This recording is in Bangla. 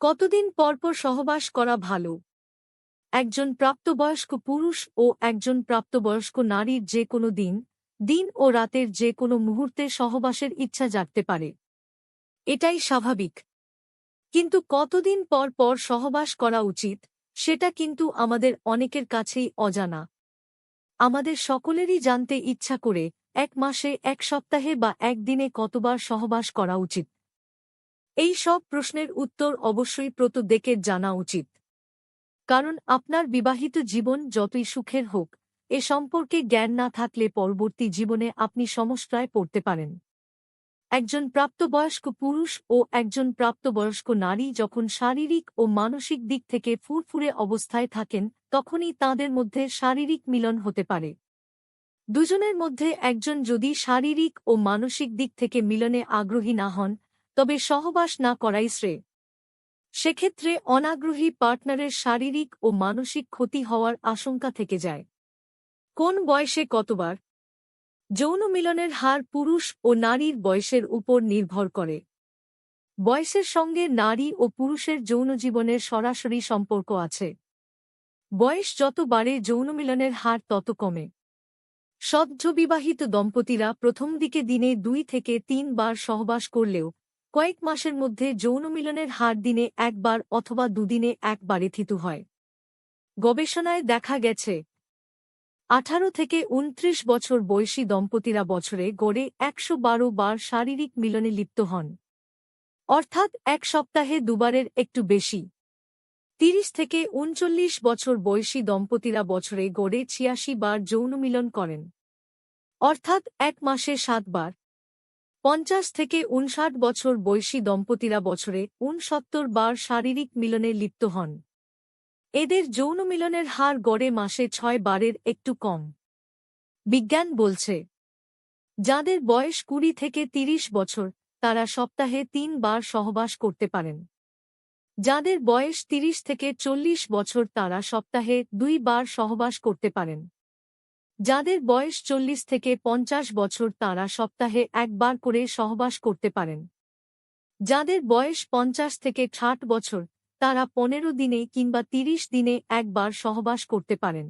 কতদিন পরপর সহবাস করা ভালো? একজন প্রাপ্তবয়স্ক পুরুষ ও একজন প্রাপ্তবয়স্ক নারীর যে কোনো দিন দিন ও রাতের যে কোনো মুহূর্তে সহবাসের ইচ্ছা জাগতে পারে। এটাই স্বাভাবিক। কিন্তু কতদিন পর পর সহবাস করা উচিত, সেটা কিন্তু আমাদের অনেকের কাছেই অজানা। আমাদের সকলেরই জানতে ইচ্ছা করে, এক মাসে, এক সপ্তাহে বা একদিনে কতবার সহবাস করা উচিত। এই সব প্রশ্নের উত্তর অবশ্যই প্রত্যেকের জানা উচিত। কারণ আপনার বিবাহিত জীবন যতই সুখের হোক, এ সম্পর্কে জ্ঞান না থাকলে পরবর্তী জীবনে আপনি সমস্যায় পড়তে পারেন। একজন প্রাপ্তবয়স্ক পুরুষ ও একজন প্রাপ্তবয়স্ক নারী যখন শারীরিক ও মানসিক দিক থেকে ফুরফুরে অবস্থায় থাকেন, তখনই তাদের মধ্যে শারীরিক মিলন হতে পারে। দুজনের মধ্যে একজন যদি শারীরিক ও মানসিক দিক থেকে মিলনে আগ্রহী না হন তবে সহবাস না করাই শ্রেয়। সেক্ষেত্রে অনাগ্রহী পার্টনারের শারীরিক ও মানসিক ক্ষতি হওয়ার আশঙ্কা থেকে যায়। কোন বয়সে কতবার? যৌন মিলনের হার পুরুষ ও নারীর বয়সের উপর নির্ভর করে। বয়সের সঙ্গে নারী ও পুরুষের যৌন জীবনের সরাসরি সম্পর্ক আছে। বয়স যত বাড়ে যৌন মিলনের হার তত কমে। সদ্য বিবাহিত দম্পতিরা প্রথম দিকে দিনে দুই থেকে তিন বার সহবাস করলেও কয়েক মাসের মধ্যে যৌন মিলনের হার দিনে একবার অথবা দুদিনে একবারে থিতু হয়। গবেষণায় দেখা গেছে, আঠারো থেকে উনত্রিশ বছর বয়সী দম্পতিরা বছরে গড়ে একশো বারো বার শারীরিক মিলনে লিপ্ত হন। অর্থাৎ এক সপ্তাহে দুবারের একটু বেশি। তিরিশ থেকে উনচল্লিশ বছর বয়সী দম্পতিরা বছরে গড়ে ছিয়াশি বার যৌন মিলন করেন। অর্থাৎ এক মাসে সাতবার পঞ্চাশ থেকে উনষাট বছর বয়সী দম্পতিরা বছরে উনসত্তর বার শারীরিক মিলনে লিপ্ত হন। এদের যৌন মিলনের হার গড়ে মাসে ছয় বারের একটু কম। বিজ্ঞান বলছে, যাদের বয়স কুড়ি থেকে তিরিশ বছর, তারা সপ্তাহে তিন বার সহবাস করতে পারেন। যাদের বয়স তিরিশ থেকে চল্লিশ বছর, তারা সপ্তাহে দুই বার সহবাস করতে পারেন। যাদের বয়স চল্লিশ থেকে পঞ্চাশ বছর তারা সপ্তাহে একবার করে সহবাস করতে পারেন। যাদের বয়স পঞ্চাশ থেকে ষাট বছর, তারা পনেরো দিনে কিংবা তিরিশ দিনে একবার সহবাস করতে পারেন।